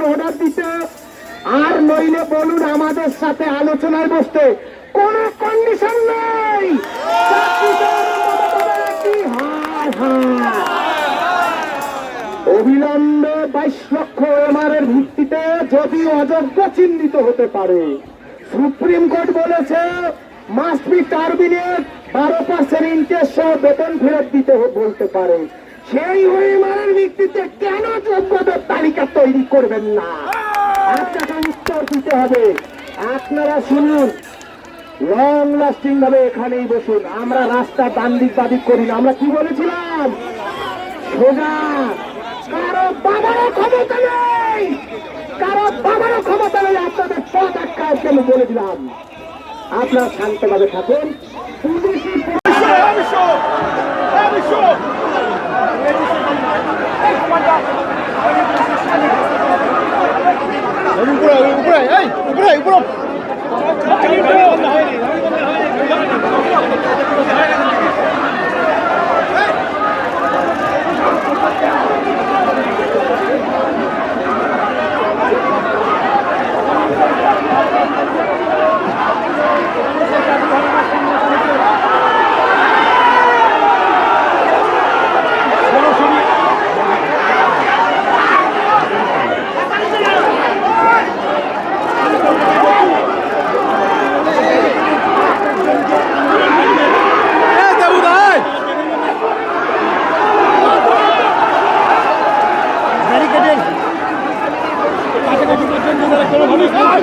উপর অর্ডার দিতে আর নইলে বলুন আমাদের সাথে আলোচনায় বসতে কোনো কন্ডিশন নেই। অবিলম্বে বাইশ লক্ষ এমআর এর ভিত্তিতে যদি অযোগ্য চিহ্নিত হতে পারে। সুপ্রিম কোর্ট বলেছে মাস্ট বি টার্মিনেট বারো পার্সেন্ট ইন্টারেস্ট সহ বেতন ফেরত দিতে বলতে পারে। সেই হয়ে ওএমআরের ভিত্তিতে কেন যোগ্যদের তালিকা তৈরি করবেন না? আপনাকে উত্তর দিতে হবে। আপনারা শুনুন। লং লাস্টিং ভাবে এখানেই বসুন। আমরা রাস্তা দান দিক বাদিক করি না। আমরা কি বলেছিলাম? সোজা। কারও বাবারও ক্ষমতা নেই। কারও বাবারও ক্ষমতা নেই। আপনাদের পথ আটকায় বলে দিলাম? আপনারা শান্তভাবে থাকুন। পুলিশি 哎不是 পুলিশ